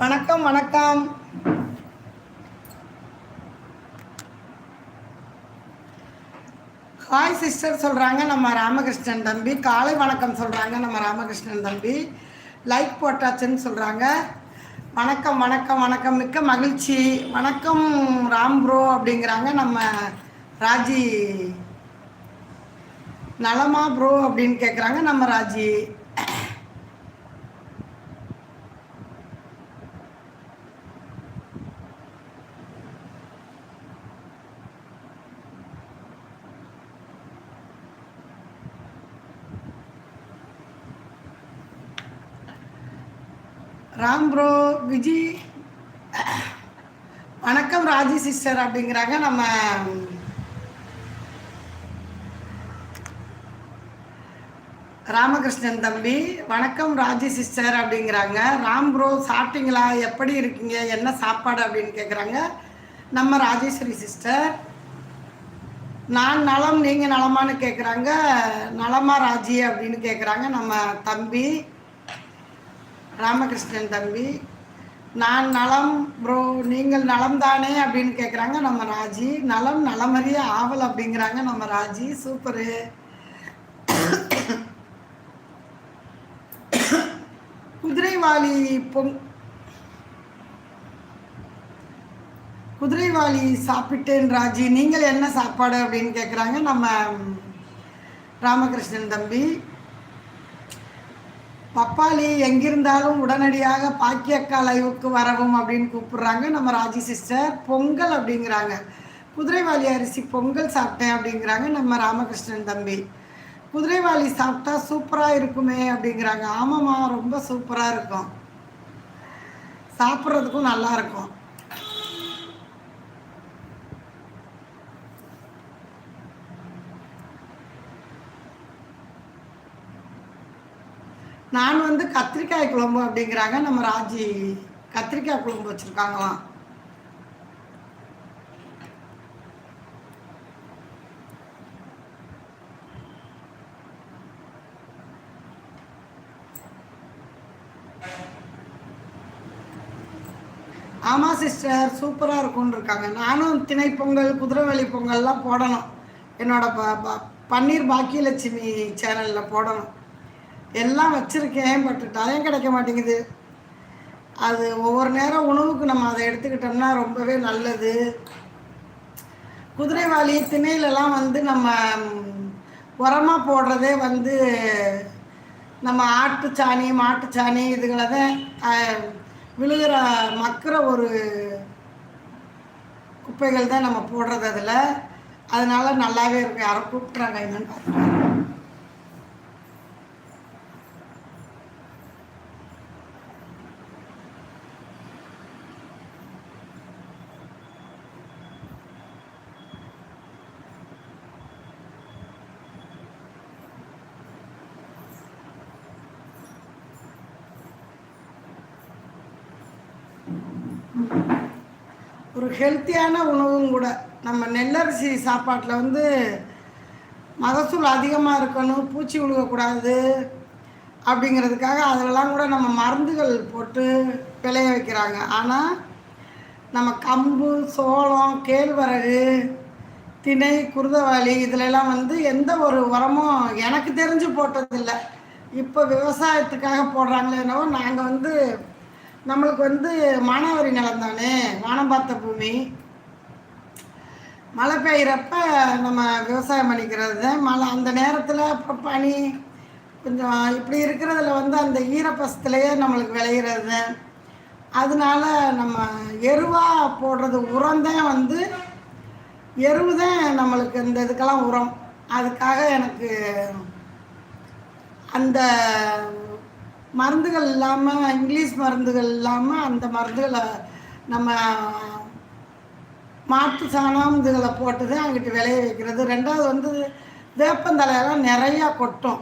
வணக்கம் வணக்கம். Hi sister சொல்கிறாங்க நம்ம ராமகிருஷ்ணன் தம்பி. காலை வணக்கம் சொல்கிறாங்க நம்ம ராமகிருஷ்ணன் தம்பி. லைக் போட்டாச்சுன்னு சொல்கிறாங்க வணக்கம் வணக்கம் வணக்கம். மிக்க மகிழ்ச்சி. வணக்கம் ராம் ப்ரோ அப்படிங்கிறாங்க நம்ம ராஜி. நலமா ப்ரோ அப்படின்னு கேட்குறாங்க நம்ம ராஜி. ராம் ப்ரோ விஜி. வணக்கம் ராஜி சிஸ்டர் அப்படிங்கிறாங்க. நம்ம ராமகிருஷ்ணன் தம்பி. வணக்கம் ராஜி சிஸ்டர் அப்படிங்கிறாங்க. ராம் ப்ரோ சாப்பிட்டீங்களா? எப்படி இருக்கீங்க? என்ன சாப்பாடு அப்படின்னு கேட்குறாங்க நம்ம ராஜேஸ்வரி சிஸ்டர் நான் நலம் நீங்கள் நலமான்னு கேட்குறாங்க நலமா ராஜி அப்படின்னு கேட்குறாங்க நம்ம தம்பி. ராமகிருஷ்ணன் தம்பி. நான் நலம் ப்ரோ நீங்கள் நலம் தானே அப்படின்னு கேட்குறாங்க நம்ம ராஜி. நலம் நலமறிய ஆவல் அப்படிங்கிறாங்க நம்ம ராஜி. சூப்பரு. குதிரைவாளி பொங் குதிரைவாலி சாப்பிட்டேன் ராஜி. நீங்கள் என்ன சாப்பாடு அப்படின்னு கேட்குறாங்க நம்ம ராமகிருஷ்ணன் தம்பி. பப்பாளி எங்கிருந்தாலும் உடனடியாக பாக்கியக்கா லைவுக்கு வரவும் அப்படின்னு கூப்பிடுறாங்க. நம்ம ராஜி சிஸ்டர் பொங்கல் அப்படிங்கிறாங்க. குதிரைவாளி அரிசி பொங்கல் சாப்பிட்டேன் அப்படிங்கிறாங்க நம்ம ராமகிருஷ்ணன் தம்பி. குதிரைவாளி சாப்பிட்டா சூப்பராக இருக்குமே அப்படிங்கிறாங்க. ஆமாம்மா ரொம்ப சூப்பராக இருக்கும். சாப்பிட்றதுக்கும் நல்லா நான் வந்து கத்திரிக்காய் குழம்பு அப்படிங்கிறாங்க. நம்ம ராஜி கத்திரிக்காய் குழம்பு வச்சுருக்காங்களாம். ஆமாம் சிஸ்டர் சூப்பராக இருக்கும்னு இருக்காங்க. நானும் திணை பொங்கல் குதிரைவெளி பொங்கல்லாம் போடணும். என்னோட ப ப- பன்னீர் பாக்கியலட்சுமி சேனலில் போடணும். எல்லாம் வச்சுருக்கேன் பட் டைம் கிடைக்க மாட்டேங்குது. அது ஒவ்வொரு நேரம் உணவுக்கு நம்ம அதை எடுத்துக்கிட்டோம்னா ரொம்பவே நல்லது. குதிரைவாளி திணையிலலாம் வந்து நம்ம உரமாக போடுறதே வந்து நம்ம ஆட்டுச்சாணி மாட்டுச்சாணி இதுகளை தான் விழுகிற மக்கிற ஒரு குப்பைகள் தான் நம்ம போடுறது அதில். அதனால நல்லாவே இருக்கும் யாரும் கூப்பிட்றாங்க என்னன்னு பார்த்துட்டு ஒரு ஹெல்த்தியான உணவும் கூட. நம்ம நெல்லரிசி சாப்பாட்டில் வந்து மகசூல் அதிகமாக இருக்கணும் பூச்சி விழுகக்கூடாது அப்படிங்கிறதுக்காக அதெல்லாம் கூட நம்ம மருந்துகள் போட்டு விளைய வைக்கிறாங்க. ஆனால் நம்ம கம்பு சோளம் கேழ்வரகு திணை குருதவாளி இதிலெல்லாம் வந்து எந்த ஒரு உரமும் எனக்கு தெரிஞ்சு போட்டதில்லை. இப்போ விவசாயத்துக்காக போடுறாங்களே என்னவோ நாங்கள் வந்து நம்மளுக்கு வந்து மானாவாரி நிலம் தானே? வானம் பார்த்த பூமி. மழை பெய்கிறப்ப நம்ம விவசாயம் பண்ணிக்கிறது தான் மழை. அந்த நேரத்தில் அப்புறம் பனி கொஞ்சம் இப்படி இருக்கிறதுல வந்து அந்த ஈரப்பசத்துலேயே நம்மளுக்கு விளையிறது. தான் அதனால நம்ம எருவாக போடுறது உரம் தான் வந்து எருவு தான் நம்மளுக்கு இந்த இதுக்கெல்லாம் உரம். அதுக்காக எனக்கு அந்த மருந்துகள் இல்லாமல் இங்கிலீஷ் மருந்துகள் இல்லாமல் அந்த மருந்துகளை நம்ம மாட்டு சாணம் போட்டு தான் அங்கிட்டு விளைய வைக்கிறது. ரெண்டாவது வந்து வேப்பந்தலையெல்லாம் நிறையா கொட்டும்.